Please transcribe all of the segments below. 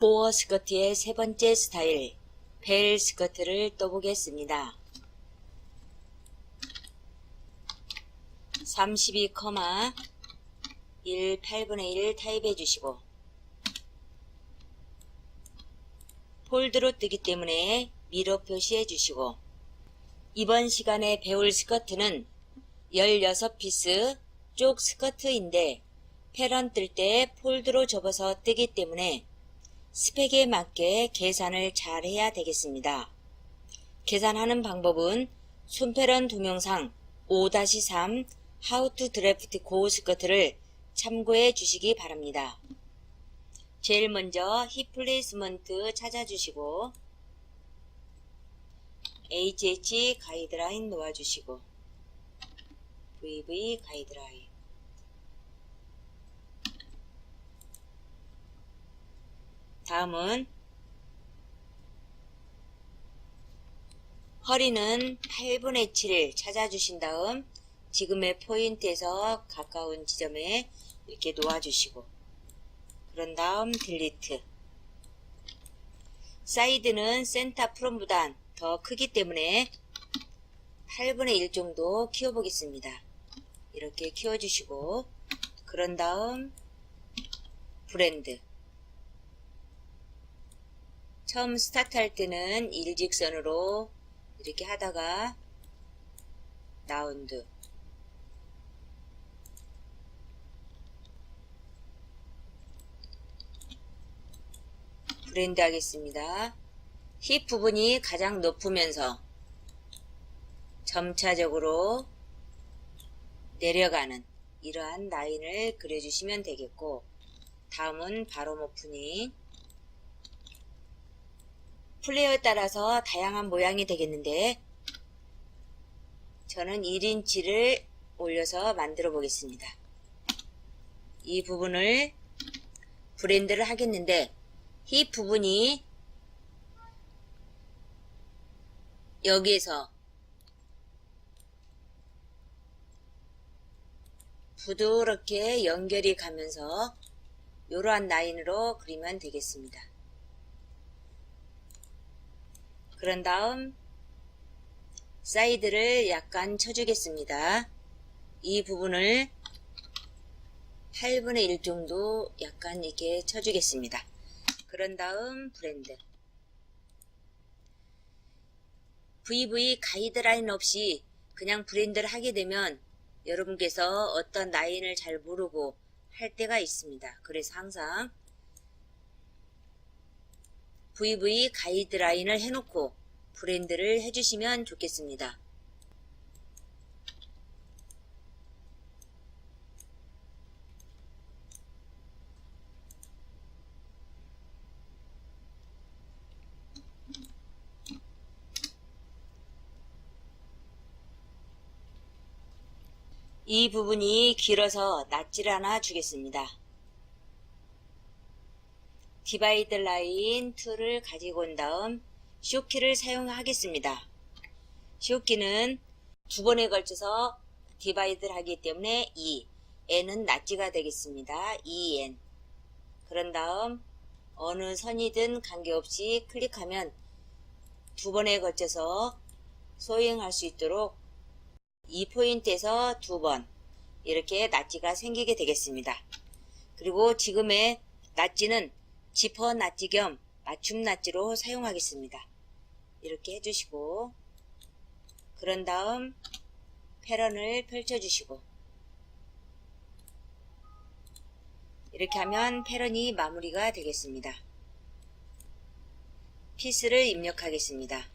보어 스커트의 세 번째 스타일, 벨 스커트를 떠보겠습니다. 32,1 8분의 1 타입해 주시고 폴드로 뜨기 때문에 미러 표시해 주시고 이번 시간에 배울 스커트는 16피스 쪽 스커트인데 패런 뜰 때 폴드로 접어서 뜨기 때문에 스펙에 맞게 계산을 잘 해야 되겠습니다. 계산하는 방법은 손패런 동영상 5-3 How to Draft Go 스커트를 참고해 주시기 바랍니다. 제일 먼저 힙 플레이스먼트 찾아주시고 HH 가이드라인 놓아주시고 VV 가이드라인 다음은 허리는 8분의 7 찾아주신 다음 지금의 포인트에서 가까운 지점에 이렇게 놓아주시고 그런 다음 딜리트 사이드는 센터 프롬보단 더 크기 때문에 8분의 1 정도 키워보겠습니다. 이렇게 키워주시고 그런 다음 브랜드 처음 스타트 할 때는 일직선으로 이렇게 하다가 라운드 브랜드 하겠습니다. 힙 부분이 가장 높으면서 점차적으로 내려가는 이러한 라인을 그려주시면 되겠고 다음은 바로 오프닝 플레이어에 따라서 다양한 모양이 되겠는데 저는 1인치를 올려서 만들어 보겠습니다. 이 부분을 브랜드를 하겠는데 이 부분이 여기에서 부드럽게 연결이 가면서 이러한 라인으로 그리면 되겠습니다. 그런 다음 사이드를 약간 쳐주겠습니다. 이 부분을 8분의 1 정도 약간 이렇게 쳐주겠습니다. 그런 다음 브랜드 VV 가이드라인 없이 그냥 브랜드를 하게 되면 여러분께서 어떤 라인을 잘 모르고 할 때가 있습니다. 그래서 항상 VV 가이드라인을 해놓고 브랜드를 해주시면 좋겠습니다. 이 부분이 길어서 낫질 않아 주겠습니다. 디바이드 라인 툴을 가지고 온 다음 쇼키를 사용하겠습니다. 쇼키는 두 번에 걸쳐서 디바이드를 하기 때문에 2, n은 낫지가 되겠습니다. 2n 그런 다음 어느 선이든 관계없이 클릭하면 두 번에 걸쳐서 소행할 수 있도록 이 포인트에서 두 번 이렇게 낫지가 생기게 되겠습니다. 그리고 지금의 낫지는 지퍼 낫지 겸 맞춤 낫지로 사용하겠습니다. 이렇게 해주시고 그런 다음 패런을 펼쳐주시고 이렇게 하면 패런이 마무리가 되겠습니다. 피스를 입력하겠습니다.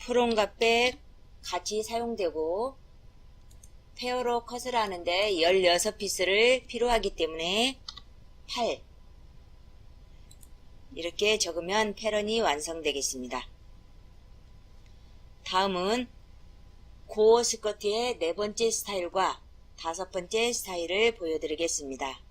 프롬과 백 같이 사용되고 페어로 컷을 하는데 16피스를 필요하기 때문에 8 이렇게 적으면 패런이 완성되겠습니다. 다음은 고어 스커트의 네 번째 스타일과 다섯 번째 스타일을 보여드리겠습니다.